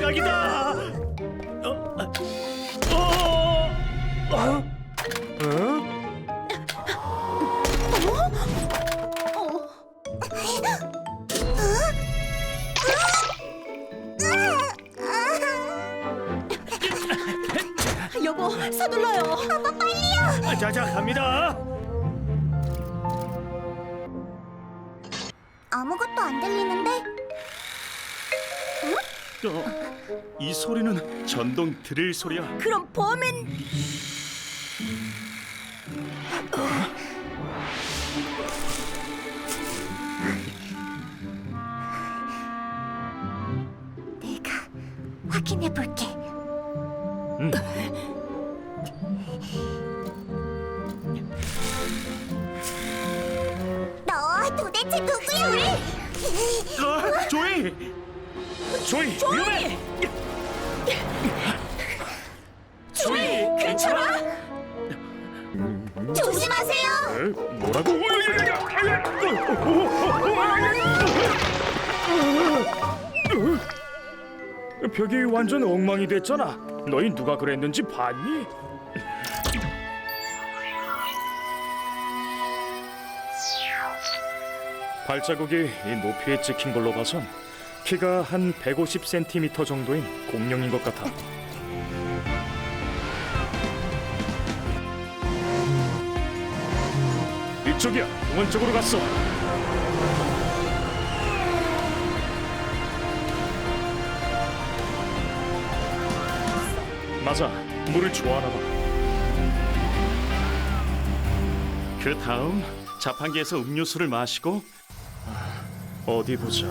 빨리. 지 소리는 전동 드릴 소리야. 그럼 범인 내가 확인해 볼게. 너 도대체 누구야? 어, 조이. 조이. 위험해. 조이. 괜찮아? 조심하세요. 에? 뭐라고? 벽이 완전 엉망이 됐잖아. 너희 누가 그랬는지 봤니? 발자국이 이 높이에 찍힌 걸로 봐선 키가 한 150cm 정도인 공룡인 것 같아. 이쪽이야. 공원 쪽으로 갔어. 맞아. 물을 좋아하나 봐. 그 다음 자판기에서 음료수를 마시고 어디 보자.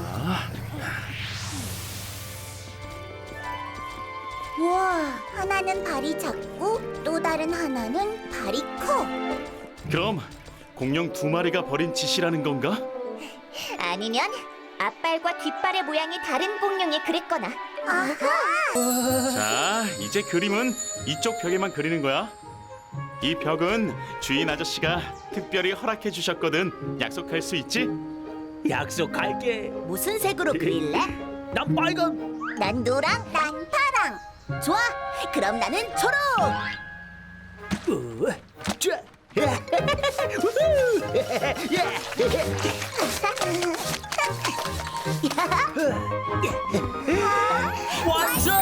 우와, 하나는 발이 작고 또 다른 하나는 발이 커. 그럼 공룡 두 마리가 벌인 짓이라는 건가? 아니면 앞발과 뒷발의 모양이 다른 공룡이 그랬거나. 아하. 자, 이제 그림은 이쪽 벽에만 그리는 거야. 이 벽은 주인 아저씨가 특별히 허락해 주셨거든. 약속할 수 있지? 약속할게. 무슨 색으로 그릴래? 난 빨간. 난 노랑, 난 파랑. 좋아. 그럼 나는 초록. 으, 자. 완성! 어?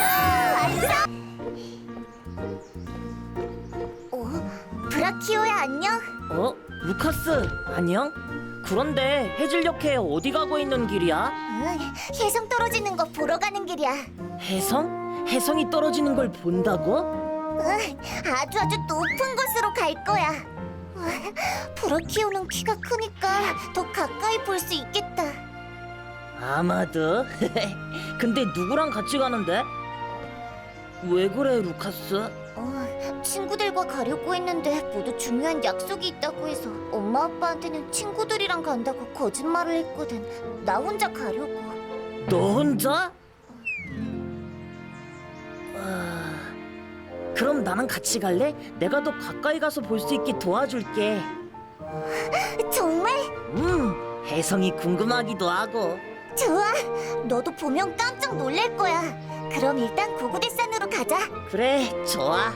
브 라키오야 안녕? 어? 루카스, 안녕? 그런데 해질녘에 어디 가고 있는 길이야? 응, 혜성 떨어지는 거 보러 가는 길이야. 해성? 해성이 떨어지는 걸 본다고? 응, 아주 아주 높은 곳으로 갈 거야. 응, 브라키오는 키가 크니까 더 가까이 볼 수 있겠다. 아마도. 근데 누구랑 같이 가는데? 왜 그래, 루카스? 어, 친구들과 가려고 했는데 모두 중요한 약속이 있다고 해서 엄마 아빠한테는 친구들이랑 간다고 거짓말을 했거든. 나 혼자 가려고. 너 혼자? 아, 그럼 나랑 같이 갈래? 내가 더 가까이 가서 볼 수 있게 도와줄게. 정말? 음, 해성이 궁금하기도 하고. 좋아. 너도 보면 깜짝 놀랄 거야. 그럼 일단 고구대산으로 가자. 그래, 좋아.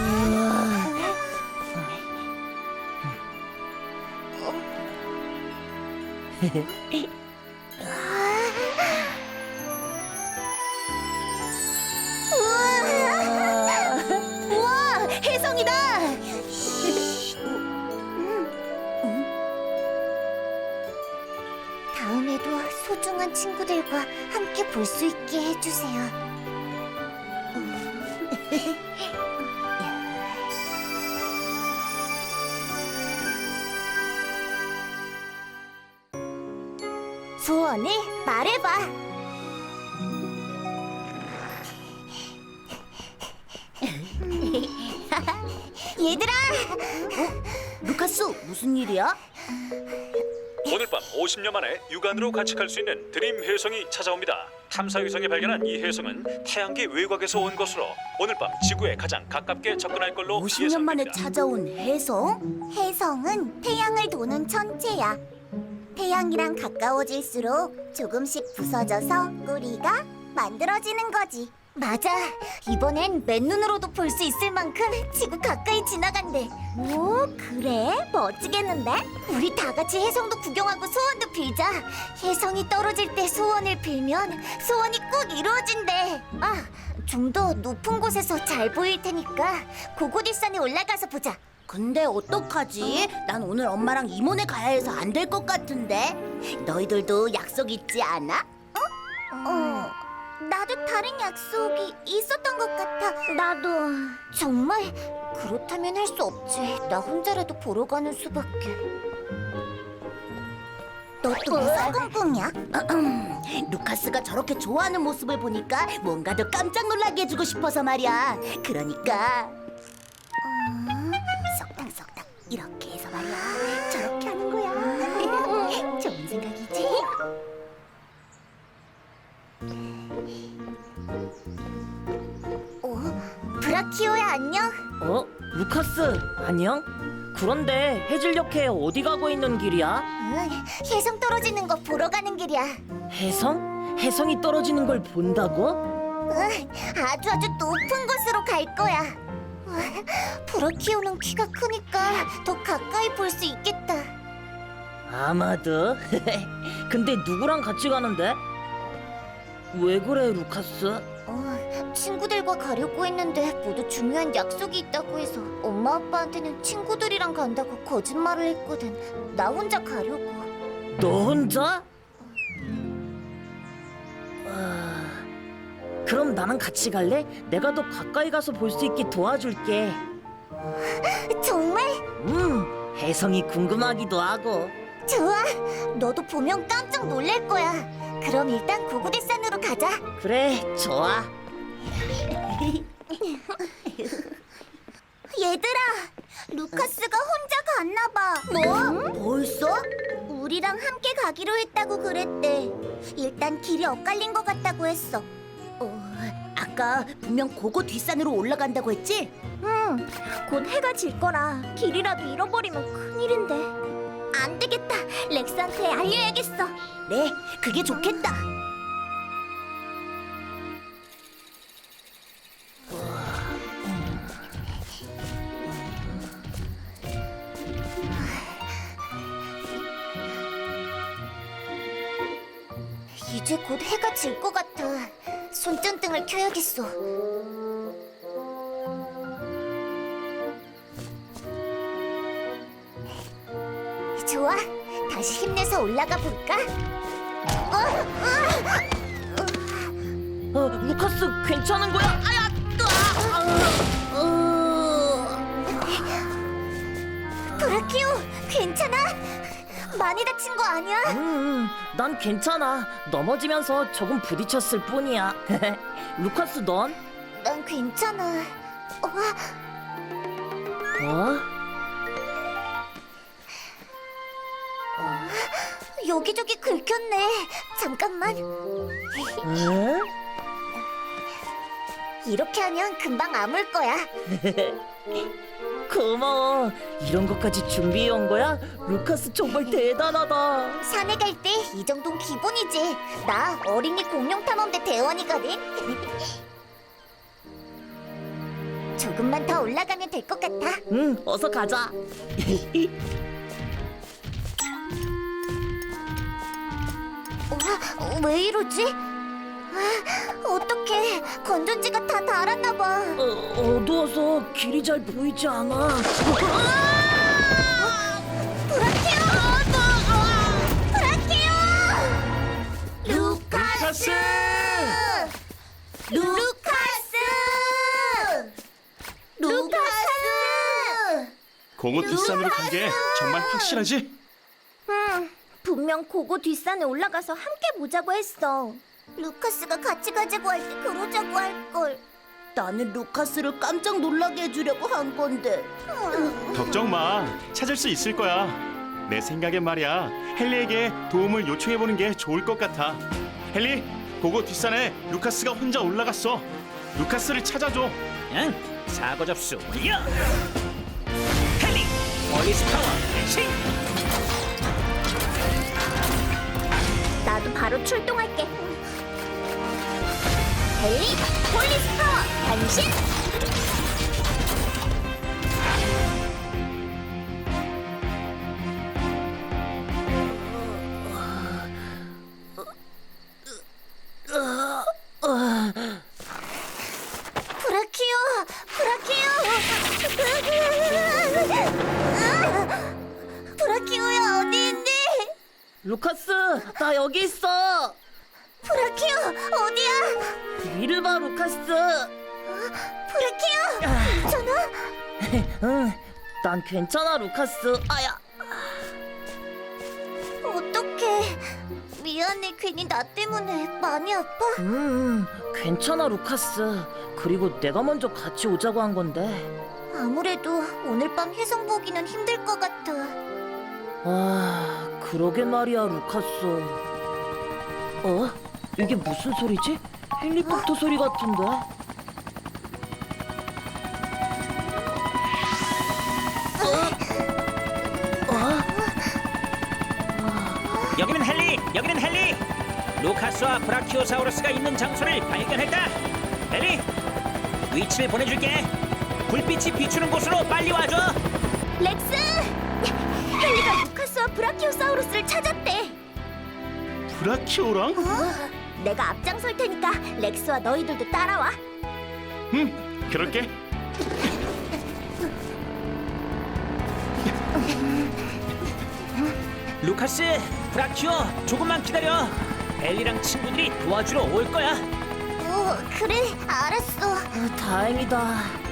우와! 다음에도 소중한 친구들과 함께 볼 수 있게 해주세요. 소원을 말해봐. 얘들아! 루카스 무슨 일이야? 오늘 밤 50년 만에 육안으로 관측할 수 있는 드림 혜성이 찾아옵니다. 탐사 위성이 발견한 이 혜성은 태양계 외곽에서 온 것으로 오늘 밤 지구에 가장 가깝게 접근할 걸로 50년 만에 예상됩니다. 찾아온 혜성? 혜성은 태양을 도는 천체야. 태양이랑 가까워질수록 조금씩 부서져서 꼬리가 만들어지는 거지. 맞아. 이번엔 맨눈으로도 볼 수 있을 만큼 지구 가까이 지나간대. 오, 그래? 멋지겠는데? 우리 다 같이 혜성도 구경하고 소원도 빌자. 혜성이 떨어질 때 소원을 빌면 소원이 꼭 이루어진대. 아, 좀 더 높은 곳에서 잘 보일 테니까 고고디산에 올라가서 보자. 근데 어떡하지? 난 오늘 엄마랑 이모네 가야 해서 안 될 것 같은데. 너희들도 약속 있지 않아? 어, 나도 다른 약속이 있었던 것 같아. 나도. 정말? 그렇다면 할 수 없지. 나 혼자라도 보러 가는 수밖에. 너 또 무슨 꿍꿍이야? 루카스가 저렇게 좋아하는 모습을 보니까 뭔가 더 깜짝 놀라게 해주고 싶어서 말이야. 그러니까 브라키오야 안녕? 어? 루카스 안녕? 그런데 해질녘에 어디 가고 있는 길이야? 응, 혜성 떨어지는 거 보러 가는 길이야. 해성? 해성이 떨어지는 걸 본다고? 응, 아주 아주 높은 곳으로 갈 거야. 와, 브라키오는 키가 크니까 더 가까이 볼 수 있겠다. 아마도. 근데 누구랑 같이 가는데? 왜 그래 루카스? 어, 친구들과 가려고 했는데 모두 중요한 약속이 있다고 해서 엄마 아빠한테는 친구들이랑 간다고 거짓말을 했거든. 나 혼자 가려고. 너 혼자? 아, 그럼 나랑 같이 갈래? 내가 더 가까이 가서 볼 수 있게 도와줄게. 정말 음, 해성이 궁금하기도 하고. 좋아. 너도 보면 깜짝 놀랄 거야. 그럼 일단 고고대산으로 가자. 그래, 좋아. 얘들아, 루카스가 혼자 갔나 봐. 뭐? 벌써? 우리랑 함께 가기로 했다고 그랬대. 일단 길이 엇갈린 것 같다고 했어. 어, 아까 분명 고고 뒷산으로 올라간다고 했지? 응, 곧 해가 질 거라 길이라도 잃어버리면 큰일인데. 안 되겠다. 렉스한테 알려야겠어. 네, 그게 좋겠다. 이제 곧 해가 질 것 같아. 손전등을 켜야겠어. 힘내서 올라가 볼까? 어, 루카스 괜찮은 거야? 아야, 으아! 브라키오, 괜찮아? 많이 다친 거 아니야? 음, 난 괜찮아. 넘어지면서 조금 부딪혔을 뿐이야. 루카스 넌? 난 괜찮아. 어, 어? 여기저기 긁혔네. 잠깐만. 에? 이렇게 하면 금방 아물 거야. 고마워. 이런 것까지 준비해 온 거야? 루카스 정말 대단하다. 산에 갈 때 이 정도는 기본이지. 나 어린이 공룡 탐험대 대원이거든. 조금만 더 올라가면 될 것 같아. 응, 어서 가자. 어, 왜 이러지? 아, 어떡해. 건전지가 다 닳았나 봐. 어, 어두워서 길이 잘 보이지 않아. 브라키오! 브라키오! 루카스! 루카스! 루카스! 고고 뒷산으로 간 게 정말 확실하지? 응, 분명 고고 뒷산에 올라가서 함께 보자고 했어. 루카스가 같이 가자고 할 때 그러자고 할 걸. 나는 루카스를 깜짝 놀라게 해주려고 한 건데. 걱정 마. 찾을 수 있을 거야. 내 생각엔 말이야. 헨리에게 도움을 요청해 보는 게 좋을 것 같아. 헨리, 고고 뒷산에 루카스가 혼자 올라갔어. 루카스를 찾아줘. 응? 사고 접수 올려. 헬리 폴리스 파워 신. 나도 바로 출동할게. 헬리 폴리스 파워 변신. 나 여기 있어. 브라키오 어디야? 봐, 루카스. 브라키오 괜찮아? 응, 난 괜찮아, 루카스. 아야. 어떡해 미안해 괜히 나 때문에 많이 아파? 음, 괜찮아, 루카스. 그리고 내가 먼저 같이 오자고 한 건데. 아무래도 오늘 밤 해성 보기는 힘들 것 같아 아, 그러게 말이야, 루카스. 어? 이게 무슨 소리지? 헬리콥터 소리 같은데? 여기는 헬리, 여기는 헬리. 루카스와 브라키오사우루스가 있는 장소를 발견했다. 헬리, 위치를 보내줄게. 불빛이 비추는 곳으로 빨리 와줘. 렉스! 브라키오사우루스를 찾았대 브라키오랑? 어? 내가 앞장설 테니까 렉스와 너희들도 따라와 응, 그럴게. 루카스, 브라키오, 조금만 기다려. 헬리랑 친구들이 도와주러 올 거야. 어 그래 알았어 어, 다행이다.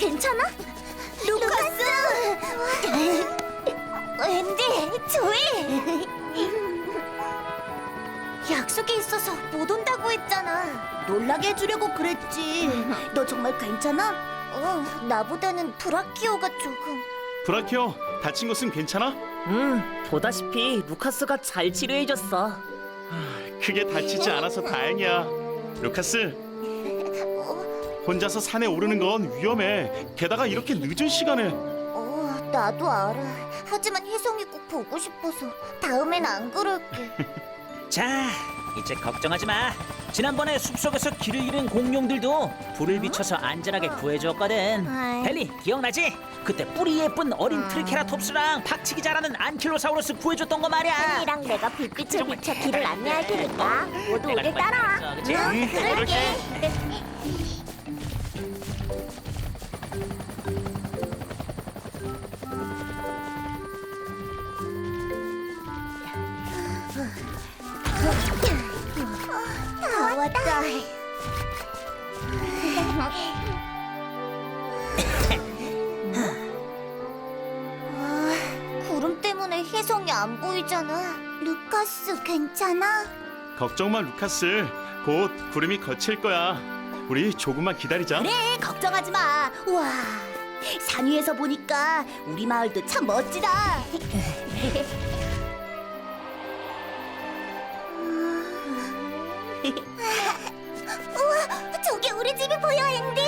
괜찮아? 루카스! 앤디, 조이! 약속이 있어서 못 온다고 했잖아. 놀라게 해주려고 그랬지. 너 정말 괜찮아? 어, 나보다는 브라키오가 조금. 브라키오, 다친 곳은 괜찮아? 음, 보다시피 루카스가 잘 치료해줬어. 크게 다치지 않아서 다행이야. 루카스, 혼자서 산에 오르는 건 위험해. 게다가 이렇게 늦은 시간에. 어, 나도 알아. 하지만 혜성이 꼭 보고 싶어서 다음엔 안 그럴게. 자, 이제 걱정하지 마. 지난번에 숲속에서 길을 잃은 공룡들도 불을 비춰서 안전하게 구해줬거든. 아이. 헬리, 기억나지? 그때 뿌리 예쁜 어린 트리케라톱스랑 박치기 잘하는 안킬로사우루스 구해줬던 거 말이야. 혜성이랑 내가 불빛을 비춰 길을 안내할 테니까 모두 내가 정말 따라와. 잘했어, 그치? 응, 그럴게. 다 왔다. 아, 구름 때문에 혜성이 안 보이잖아. 루카스 괜찮아? 걱정 마, 루카스. 곧 구름이 거칠 거야. 우리 조금만 기다리자. 그래, 걱정하지 마. 우와, 산 위에서 보니까 우리 마을도 참 멋지다. 우와, 저기 우리 집이 보여, 앤디.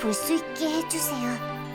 볼 수 있게 해주세요.